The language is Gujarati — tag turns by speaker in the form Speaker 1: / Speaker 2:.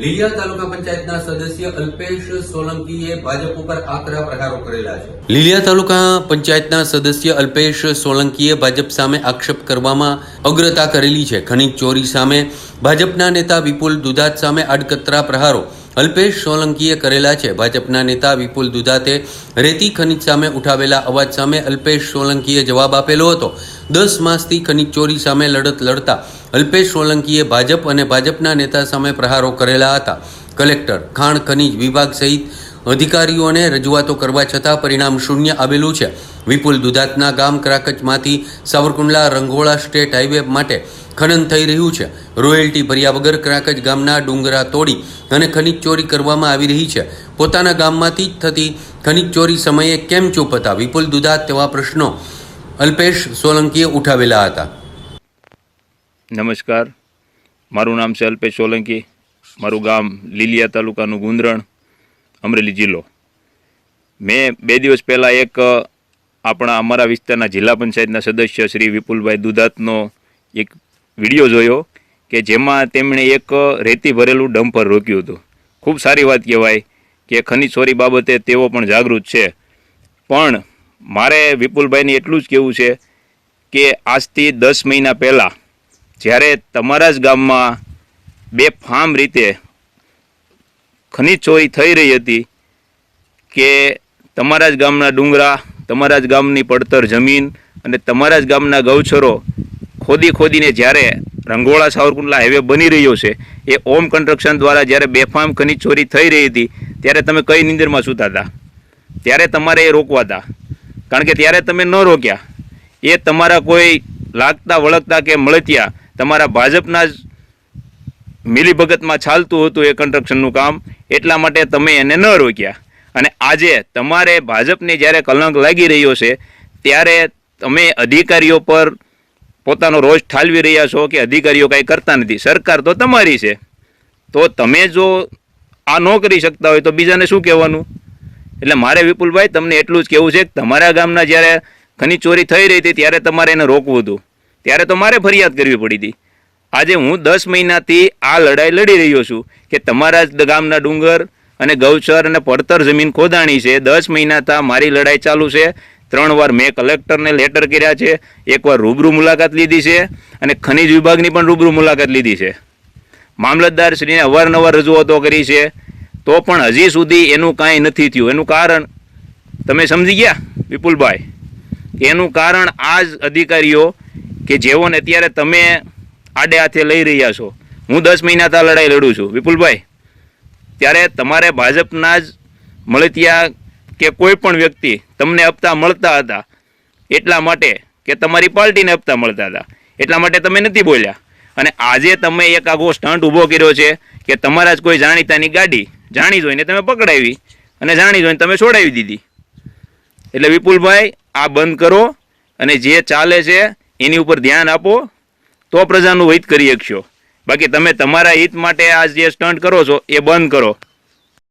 Speaker 1: લીલિયા તાલુકા પંચાયતના સદસ્ય અલ્પેશ સોલંકીએ ભાજપ ઉપર આકરા પ્રહારો કરેલા છે. લીલિયા તાલુકા પંચાયતના સદસ્ય અલ્પેશ સોલંકીએ ભાજપ સામે આક્ષેપ કરવામાં અગ્રતા કરેલી છે. ખનીજ ચોરી સામે ભાજપના નેતા વિપુલ દુધાત સામે આડકતરા પ્રહારો અલ્પેશ સોલંકીએ કરેલા છે. ભાજપના નેતા વિપુલ દુધાતે રેતી ખનીજ સામે ઉઠાવેલા અવાજ સામે અલ્પેશ સોલંકીએ જવાબ આપેલો હતો. દસ માસથી ખનીજ ચોરી સામે લડત લડતા અલ્પેશ સોલંકીએ ભાજપ અને ભાજપના નેતા સામે પ્રહારો કરેલા હતા. કલેક્ટર, ખાણ ખનીજ વિભાગ સહિત અધિકારીઓને રજૂઆતો કરવા છતાં પરિણામ શૂન્ય આવેલું છે. વિપુલ દુધાતના ગામ ક્રાકચમાંથી સાવરકુંડલા રંગોળા સ્ટેટ હાઈવે માટે ખનન થઈ રહ્યું છે. રોયલ્ટી ભર્યા વગર ક્રાકચ ગામના ડુંગરા તોડી અને ખનીજ ચોરી કરવામાં આવી રહી છે. પોતાના ગામમાંથી જ થતી ખનિજ ચોરી સમયે કેમ ચૂપ હતા વિપુલ દુધાત તેવા પ્રશ્નો અલ્પેશ સોલંકીએ ઉઠાવેલા હતા.
Speaker 2: નમસ્કાર. મારું નામ છે અલ્પેશ સોલંકી. મારું ગામ લીલિયા તાલુકાનું ગુંદરણ, અમરેલી જિલ્લો. મેં બે દિવસ પહેલાં એક, આપણા અમારા વિસ્તારના જિલ્લા પંચાયતના સદસ્ય શ્રી વિપુલભાઈ દુધાતનો એક વીડિયો જોયો કે જેમાં તેમણે એક રેતી ભરેલું ડમ્પર રોક્યું હતું. ખૂબ સારી વાત કહેવાય કે ખનીજ ચોરી બાબતે તેઓ પણ જાગૃત છે. પણ મારે વિપુલભાઈને એટલું જ કહેવું છે કે આજથી દસ મહિના પહેલાં જ્યારે તમારા જ ગામમાં બે ફાર્મ રીતે ખનીજ ચોરી થઈ રહી હતી કે તમારા જ ગામના ડુંગરા, તમારા જ ગામની પડતર જમીન અને તમારા જ ગામના ગૌચરો ખોદી ખોદીને જ્યારે રંગોળા સાવરકુંડલા હાઈવે બની રહ્યો છે, એ ઓમ કન્સ્ટ્રક્શન દ્વારા જ્યારે બેફામ ખનીજ ચોરી થઈ રહી હતી, ત્યારે તમે કઈ નિંદરમાં સૂતા હતા? ત્યારે તમારે એ રોકવા હતા. કારણ કે ત્યારે તમે ન રોક્યા. એ તમારા કોઈ લાગતા વળગતા કે મળતિયા તમારા ભાજપના જ મિલીભગતમાં ચાલતું હતું એ કન્સ્ટ્રક્શનનું કામ. એટલા માટે તમે એને ન રોક્યા. અને આજે તમારે ભાજપને જ્યારે કલંક લાગી રહ્યો છે, ત્યારે તમે અધિકારીઓ પર પોતાનો રોષ ઠાલવી રહ્યા છો કે અધિકારીઓ કાંઈ કરતા નથી? સરકાર તો તમારી છે. તો તમે જો આ ન કરી શકતા હોય તો બીજાને શું કહેવાનું? એટલે મારે વિપુલભાઈ, તમને એટલું જ કહેવું છે કે તમારા ગામના જ્યારે ખની ચોરી થઈ રહી હતી ત્યારે તમારે એને રોકવું હતું. ત્યારે તો મારે ફરિયાદ કરવી પડી હતી. આજે હું દસ મહિનાથી આ લડાઈ લડી રહ્યો છું કે તમારા જ ગામના ડુંગર અને ગૌચર અને પડતર જમીન ખોદાણી છે. દસ મહિનાથી મારી લડાઈ ચાલુ છે. ત્રણ વાર મેં કલેક્ટરને લેટર કર્યા છે એકવાર રૂબરૂ મુલાકાત લીધી છે અને ખનિજ વિભાગની પણ રૂબરૂ મુલાકાત લીધી છે. મામલતદાર શ્રીને અવારનવાર રજૂઆતો કરી છે, તો પણ હજી સુધી એનું કાંઈ નથી થયું. એનું કારણ તમે સમજી ગયા, વિપુલભાઈ? કે એનું કારણ આ જ અધિકારીઓ કે જેઓને અત્યારે તમે આડે હાથે લઈ રહ્યા છો. હું દસ મહિનાથી લડાઈ લડું છું. વિપુલભાઈ, ત્યારે તમારે ભાજપના જ મળતિયા કે કોઈ પણ વ્યક્તિ તમને હપ્તા મળતા હતા, એટલા માટે કે તમારી પાર્ટીને હપ્તા મળતા હતા. એટલા માટે તમે નથી બોલ્યા. અને આજે તમે એક આગો સ્ટન્ટ ઊભો કર્યો છે કે તમારા જ કોઈ જાણીતાની ગાડી જાણી જોઈને તમે પકડાવી અને જાણી જોઈને તમે છોડાવી દીધી. એટલે વિપુલભાઈ, આ બંધ કરો અને જે ચાલે છે એની ઉપર ધ્યાન આપો, તો પ્રજાનું હિત કરી શકશો. બાકી તમે તમારા હિત માટે આ જે સ્ટન્ટ કરો છો એ બંધ કરો.